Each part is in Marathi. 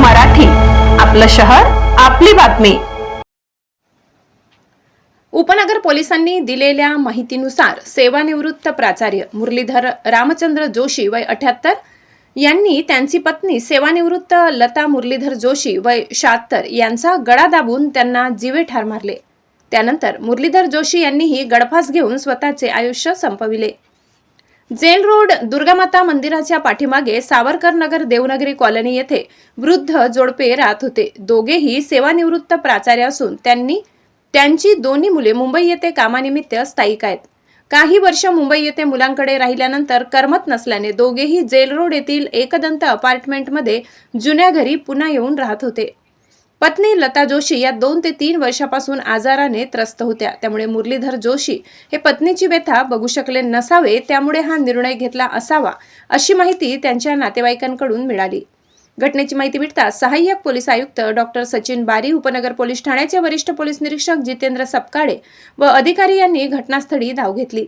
मराठी. आपलं शहर आपली बातमी. उपनगर पोलिसांनी दिलेल्या माहितीनुसार सेवानिवृत्त प्राचार्य मुरलीधर रामचंद्र जोशी वय अठ्याहत्तर यांनी त्यांची पत्नी सेवानिवृत्त लता मुरलीधर जोशी वय शहात्तर यांचा गळा दाबून त्यांना जीवे ठार मारले. त्यानंतर मुरलीधर जोशी यांनीही गळफास घेऊन स्वतःचे आयुष्य संपविले. जेल रोड दुर्गामाता मंदिराच्या पाठीमागे सावरकर नगर देवनगरी कॉलनी येथे वृद्ध जोडपे राहत होते. दोघेही सेवानिवृत्त प्राचार्य असून त्यांनी त्यांची दोन्ही मुले मुंबई येथे कामानिमित्त स्थायिक आहेत. काही वर्ष मुंबई येथे मुलांकडे राहिल्यानंतर करमत नसल्याने दोघेही जेल रोड येथील एकदंत अपार्टमेंटमध्ये जुन्या घरी पुन्हा येऊन राहत होते. पत्नी लता जोशी या दोन ते तीन वर्षापासून आजाराने त्रस्त होत्या. त्यामुळे मुरलीधर जोशी हे पत्नीची व्यथा बघू शकले नसावे त्यामुळे हा निर्णय घेतला असावा अशी माहिती त्यांच्या नातेवाईकांकडून मिळाली. घटनेची माहिती मिळताच सहाय्यक पोलीस आयुक्त डॉक्टर सचिन बारी उपनगर पोलीस ठाण्याचे वरिष्ठ पोलीस निरीक्षक जितेंद्र सपकाळे व अधिकारी यांनी घटनास्थळी धाव घेतली.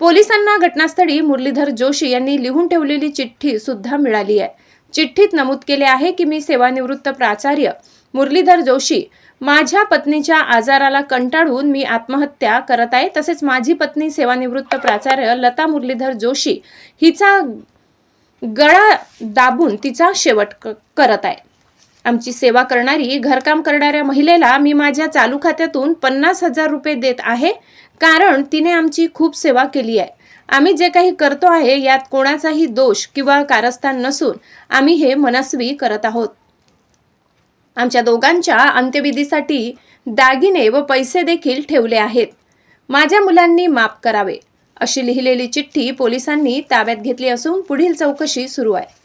पोलिसांना घटनास्थळी मुरलीधर जोशी यांनी लिहून ठेवलेली चिठ्ठी सुद्धा मिळाली आहे. चिठ्ठीत नमूद केले आहे की मी सेवानिवृत्त प्राचार्य मुरलीधर जोशी माझ्या पत्नीच्या आजाराला कंटाळून मी आत्महत्या करत आहे. तसेच माझी पत्नी सेवानिवृत्त प्राचार्य लता मुरलीधर जोशी हिचा गळा दाबून तिचा शेवट क- करत आहे. आमची सेवा करणारी घरकाम करणाऱ्या महिलेला मी माझ्या चालू खात्यातून पन्नास हजार रुपये देत आहे. कारण तिने आमची खूप सेवा केली आहे. आम्ही जे काही करतो आहे यात कोणाचाही दोष किंवा कारस्थान नसून आम्ही हे मनस्वी करत आहोत. आमच्या दोघांच्या अंत्यविधीसाठी दागिने व पैसे देखील ठेवले आहेत. माझ्या मुलांनी माफ करावे अशी लिहिलेली चिठ्ठी पोलिसांनी ताब्यात घेतली असून पुढील चौकशी सुरू आहे.